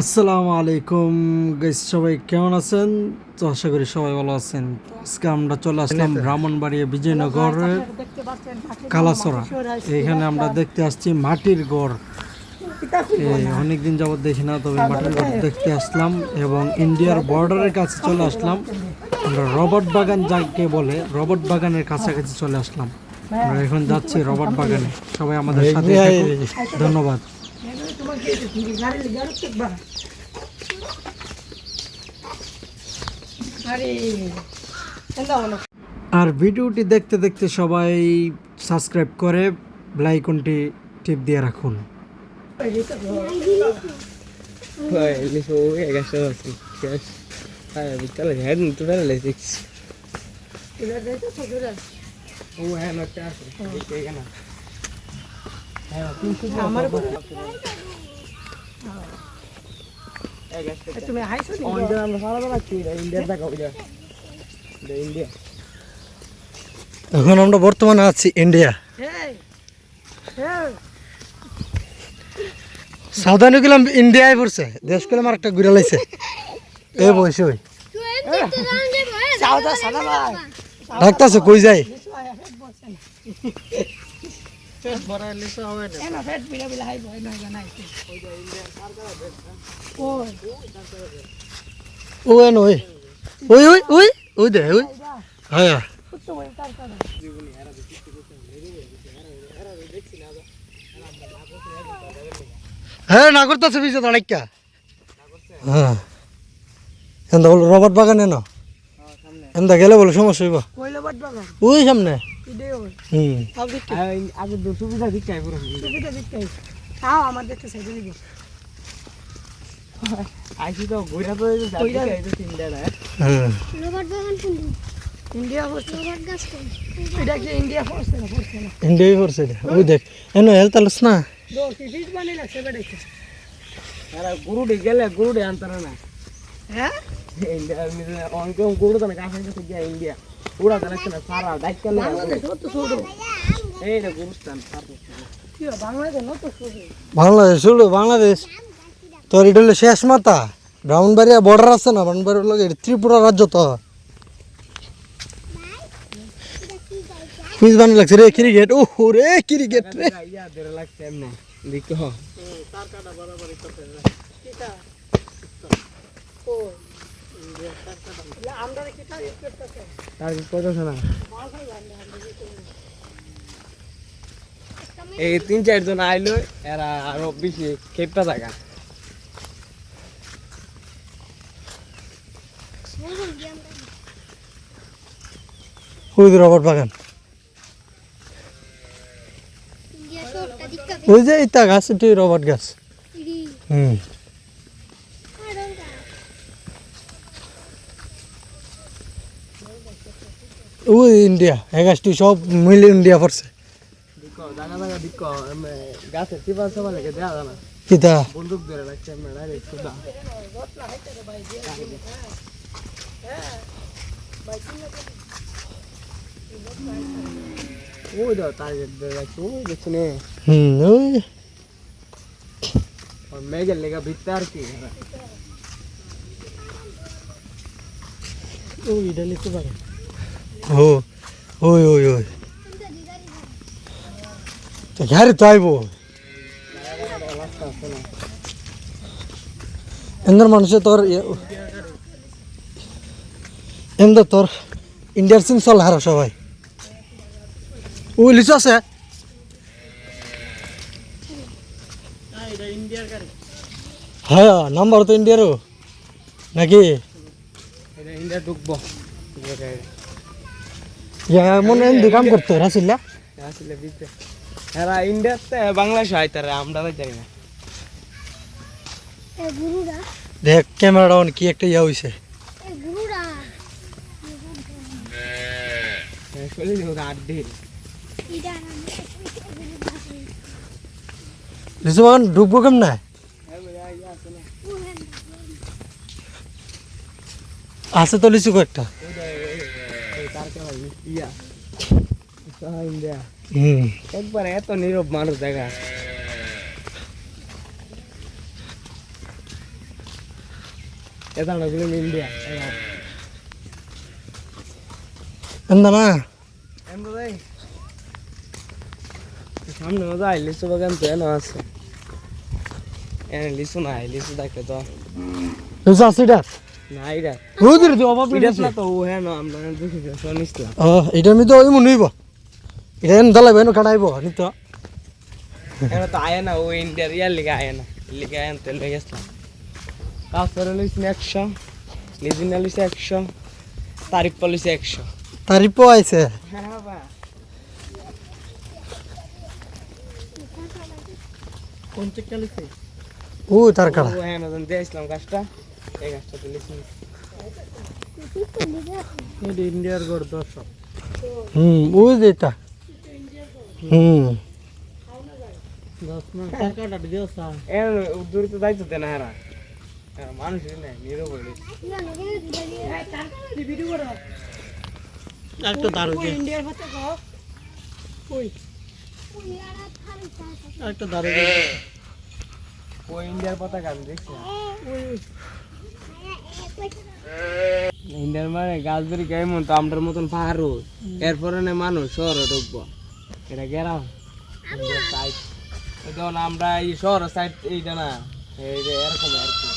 আসসালামু আলাইকুম গাইস সবাই কেমন আছেন? তো আশা করি সবাই ভালো আছেন। আজকে আমরা চলে আসলাম ব্রাহ্মণবাড়িয়া বিজয়নগরের কালাসরা এখানে আমরা দেখতে আসছি মাটির গড়। অনেকদিন যাবত দেখি না তবে মাটির গড় দেখতে আসলাম এবং ইন্ডিয়ার বর্ডারের কাছে চলে আসলাম। আমরা রবার্ট বাগান যাকে বলে রবার্ট বাগানের কাছাকাছি চলে আসলাম। আমরা এখন যাচ্ছি রবার্ট বাগানে। সবাই আমাদের সাথে ধন্যবাদ। আর ভিডিওটি দেখতে দেখতে সবাই সাবস্ক্রাইব করে লাইকনটি টিপ দিয়ে রাখুন। ও হ্যাঁ তুমি হাইছো আমরা সারা বেলা কি ইন্ডিয়া ইন্ডিয়া এখন আমরা বর্তমানে আছি ইন্ডিয়া এই এই সাউদানি গেলাম ইন্ডিয়ায় পড়ছে। দেশ গেলাম আর একটা ঘুরে লাইছে। এ বয়সে ওই। সাউদা সাদা ভাই ডাক্তারছে কই যায় এনা ফেট বিলা বিলা হাই ভয় নাই জানাই ওই। ও এন ওই। ওই ওই ওই ওই দে ওই। হ্যাঁ কুত্তো ওই তার কাটা হ্যাঁ না করতেছে বিজয় অনেকটা। হ্যাঁ। এন্দা বলো রবার্ট বাগানে না এন্দা গেলে বলো সমস্যা হইব। কইলে বাদ বাগা ওই সামনে। হুম। আগে সুবিধা দিচ্ছে পুরো। সুবিধা দেখতে তাও আমার দেখতে সাইডে দিব। আইসি তো ঘুরা তো কইরা। ইন্ডিয়া রোবট বাগান কোনটি? ইন্ডিয়া ফোর্স রোবট গাছ এটা কি ইন্ডিয়া ফোর্স না ফোর্স না। ওই দেখ এনো দো সিরিজ বানে লাগছে বেড়াইছে। আরে গুরুডি গেলে গুরুডি আনতারে না। হ্যাঁ? ইন্ডিয়া অনেক গুরু তো না কাছে গেছে গিয়া ইন্ডিয়া। পুরা সারা এই রে গুরুস্থান বাংলাদেশ ছোট বাংলাদেশ তোর এটা হলো শেষ মাথা। ব্রাহ্মণবাড়িয়া বর্ডার আছে না? ব্রাহ্মণবাড়ির লগে এটা ত্রিপুরা রাজ্য তো। কুইজ লাগছে রে ক্রিকেট ও রে ক্রিকেট রে। ইয়া দেখো এই তিন চারজন আইলো এরা আরও বেশি খেপটা থাকা ওই যে রবার্ট বাগান ওই যে ইতা গাছ এটি রবার্ট গাছ। হুম। ওই ইন্ডিয়া এই গাছটি সব মিলে ইন্ডিয়া পড়ছে। কিতা বন্দুক ধরে রাখছে ওই দাও টার্গেট ধরে রাখছে ওই দেখছি হুম ওই। মেঘের লেগে ভিত্তে আর কি। ওই এটা লিখতে পারে ও, ওই ওই ওই। তো ঘরে তো আইব। এন্দর মানুষে তোর এন্দর তোর ইন্ডিয়ার সিম চল হারা সবাই। ওই লিচু আছে? হ্যাঁ নাম্বার তো ইন্ডিয়ারও। নাকি? ইন্ডিয়া ঢুকবো। এমনি কাম করতো রাসিল্লা আসলে ভিত্তে এরা ইন্ডিয়াতে বাংলাদেশ আইতারে আমরা যাই না। দেখ ক্যামেরাটা অন কি একটা ইয়া হইছে। এ গুরুরা। চলে যাব আট দিন। ইডা লিচু বাগান ঢুকবো কেম না আছে তো লিচু কয়েকটা। India. एक बार है तो नीरव मार देगा ऐसा लग नगली है इंडिया अंदर ना अंदर भाई सामने मज़ा आई लिस्ट वगैरह तो है ना आज से यानी लिसु ना आई लिसु दाखले तो लिसु आसीडा তো ও হ্যাঁ না আমরা দেখি শুনিসলাম ও এটা আমি তো ওই মনে হইব এটা এনে দালাই বেন কাটাইব নিত এনে তো আয় না ও ইন্ডিয়ার ইয়ার লিগে আয় না। লিগে আয় তেল লেগে গেছিলাম তারপরে লইছি একশো লিজিনা লইছি একশো একশো। তারিপ আইছে। হ্যাঁ বা কোন চেকটা ও তার কাটা ও হ্যাঁ না দিয়েছিলাম গাছটা। এই গাছটা তুলেছি ইন্ডিয়ার গড় দর্শক হুম ওই যে এটা। হুম। দূরে তো যাইতো হারা মানুষ না একটা দারুণ ইন্ডিয়ার একটা দারুণ ও ইন্ডিয়ার পতাকা আমি দেখছি। ইন্ডিয়ার মানে গাছ বেরি কেমন তো আমটার মতন পাহাড় এরপরে না মানুষ, শহরে ঢুকবো। এটা গেরাম যখন আমরা এই শহর সাইড এইটা না, এই যে এরকম আর কি।